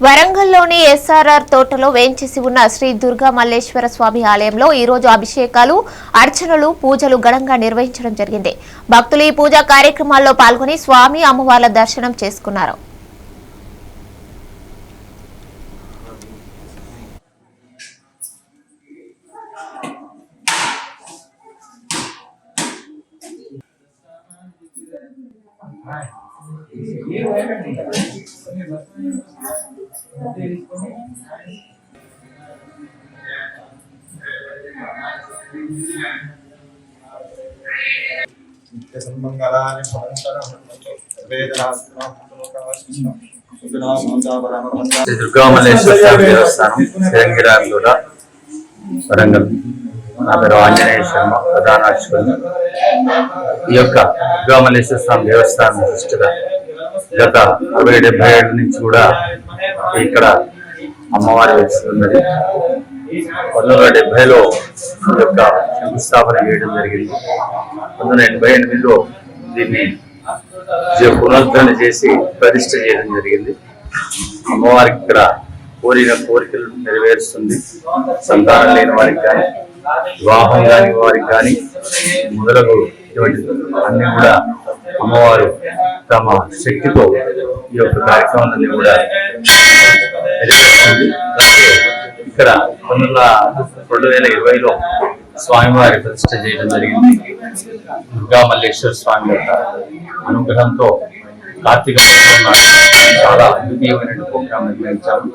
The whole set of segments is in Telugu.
వరంగల్లోని ఎస్ఆర్ఆర్ తోటలో వేంచేసి ఉన్న శ్రీ దుర్గా మల్లేశ్వర స్వామి ఆలయంలో ఈ రోజు అభిషేకాలు అర్చనలు పూజలు ఘనంగా నిర్వహించడం జరిగింది. భక్తులు ఈ పూజా కార్యక్రమాల్లో పాల్గొని స్వామి అమ్మవార్ల దర్శనం చేసుకున్నారు. నిత్యసన్మంగళాని శ్రీ దుర్గామల్లేశ్వర స్వామి దేవస్థానం వరంగల్. నా పేరు ఆంజనేయ శర్మ ప్రధాన అర్చకులు. ఈ యొక్క దుర్గామల్లేశ్వర స్వామి దేవస్థానం దృష్టిగా గత అరవై డెబ్బై ఏళ్ళ నుంచి కూడా ఇక్కడ అమ్మవారి వెలుస్తున్నది పంతొమ్మిది వందల డెబ్బైలో ఈ యొక్క శంకుస్థాపన చేయడం జరిగింది. పంతొమ్మిది వందల ఎనభై ఎనిమిదిలో దీన్ని పునరుద్ధరణ చేసి ప్రతిష్ట చేయడం జరిగింది. అమ్మవారికి ఇక్కడ కోరిన కోరికలు నెరవేరుస్తుంది. సంతానం లేని వారికి కానీ వివాహం కాని వారికి కానీ మొదలగు ఇటువంటి అన్ని కూడా అమ్మవారు తమ శక్తితో ఈ యొక్క కార్యక్రమాలన్నీ కూడా ఇక్కడ పంతొమ్మిది వందల రెండు వేల ఇరవైలో స్వామివారి ప్రతిష్ట చేయడం జరిగింది. దుర్గా మల్లేశ్వర స్వామి యొక్క అనుగ్రహంతో కార్తీక చాలా అద్వితీయమైన ప్రోగ్రాం నిర్వహించాము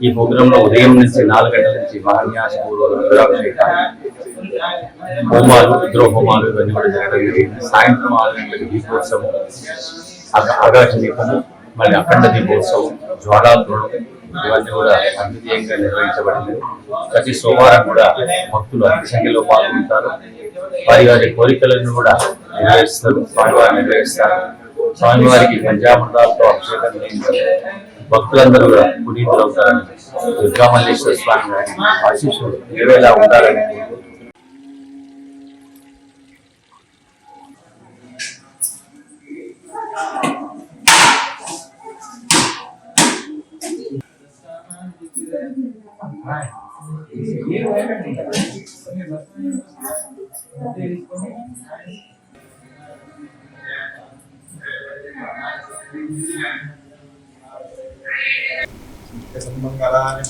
ఈ ప్రోగ్రామ్లో ఉదయం నుంచి నాలుగు గంటల నుంచి మహాన్యాస రుద్రాభిషేకాలు హోమాలు రుద్రహోమాలు ఇవన్నీ కూడా జరగడం జరిగింది. సాయంత్రం ఆరు గంటలకు దీపోత్సవం అక్కడ ఆకాశ దీపము మళ్ళీ అఖండ దీపోత్సవం జ్వాలాలు ఇవన్నీ కూడా అద్వితీయంగా నిర్వహించబడింది. ప్రతి సోమవారం కూడా భక్తులు అతి సంఖ్యలో పాల్గొంటారు. వారి వారి కోరికలను కూడా నెరవేరుస్తారు స్వామివారు నెరవేరుస్తారు. స్వామివారికి పంచామృతాలతో అభిషేకం చేయించారు. భక్తులందరూ కూడా పునీతులు అవుతారని దుర్గామల్లేశ్వర స్వామి గారి ఆశీస్సులు ఏవేలా ఉండాలని నిత్యసన్మంగళాని